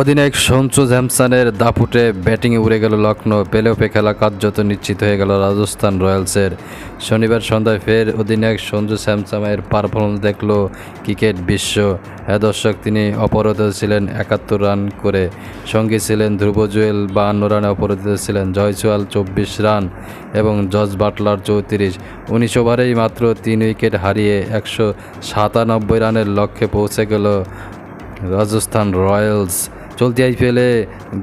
অধিনায়ক সঞ্চু স্যামসনের দাপুটে ব্যাটিংয়ে উড়ে গেল লখনৌ পেলেওপে খেলা কার্যত নিশ্চিত হয়ে গেল রাজস্থান রয়্যালসের। শনিবার সন্ধ্যায় ফের অধিনায়ক সঞ্জু স্যামসনের পারফরমেন্স দেখল ক্রিকেট বিশ্ব। হ্যাঁ দর্শক, তিনি অপরাজিত ছিলেন একাত্তর রান করে। সঙ্গী ছিলেন ধ্রুব জুয়েল, বাহান্ন রানে অপরাজিত ছিলেন জয়সওয়াল চব্বিশ রান এবং জজ বাটলার চৌত্রিশ। উনিশ ওভারেই মাত্র তিন উইকেট হারিয়ে একশো সাতানব্বই রানের লক্ষ্যে পৌঁছে গেল রাজস্থান রয়্যালস। চলতি আইপিএলে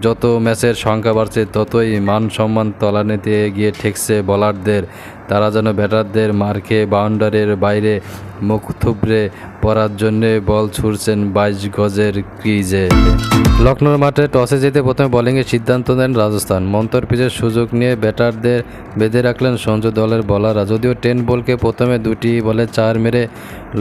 যত ম্যাচের সংখ্যা বাড়ছে, ততই মান সম্মান তলানিতে গিয়ে ঠেকছে বলারদের। তারা যেন ব্যাটারদের মার খেয়ে বাউন্ডারির বাইরে মুখ থুবড়ে পড়ার জন্যে বল ছুড়ছেন বাইশ গজের ক্রিজে। লখনৌর মাঠে টসে যেতে প্রথমে বোলিংয়ের সিদ্ধান্ত নেন রাজস্থান। মন্তর পিচের সুযোগ নিয়ে ব্যাটারদের বেঁধে রাখলেন সঞ্জু দলের বলাররা যদিও টেন বলকে প্রথমে দুটি বলে চার মেরে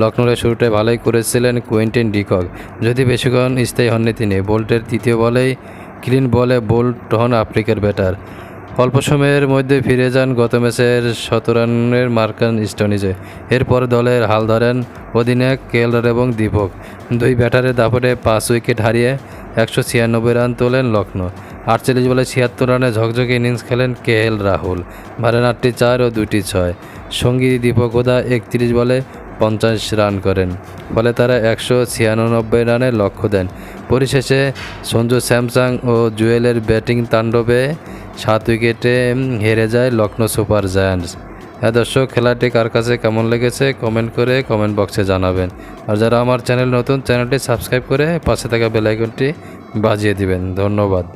লখনৌরের শুরুটা ভালোই করেছিলেন কুইন্টেন ডিকক। যদি বেশিক্ষণ স্থায়ী হননি তিনি, বোল্টের তৃতীয় বলেই ক্লিন বলে বোল্ট হন আফ্রিকার ব্যাটার। অল্প সময়ের মধ্যে ফিরে যান গত ম্যাচের শত রানের মার্কান স্টোনিজে। এরপর দলের হাল ধরেন অধিনায়ক কেএলআর এবং দীপক। দুই ব্যাটারের দাপটে পাঁচ উইকেট হারিয়ে একশো ছিয়ানব্বই রান তোলেন লখনৌ আটচল্লিশ বলে ছিয়াত্তর রানে ঝকঝকে ইনিংস খেলেন কে এল রাহুল। মারেন আটটি চার ও দুটি ছয়। সঙ্গী দীপক ওদা একত্রিশ বলে পঞ্চাশ রান করেন। ফলে তারা একশো ছিয়ানব্বই রানের লক্ষ্য দেন। পরিশেষে সঞ্জু স্যামসাং ও জুয়েলের ব্যাটিং তাণ্ডবে সাত উইকেটে হেরে যায় লখনৌ সুপার জায়ান্টস। হ্যাঁ দর্শক, খেলাটি কার কাছে কেমন লেগেছে কমেন্ট করে কমেন্ট বক্সে জানাবেন। আর যারা আমার চ্যানেল নতুন, চ্যানেলটি সাবস্ক্রাইব করে পাশে থাকা বেলাইকনটি বাজিয়ে দিবেন। ধন্যবাদ।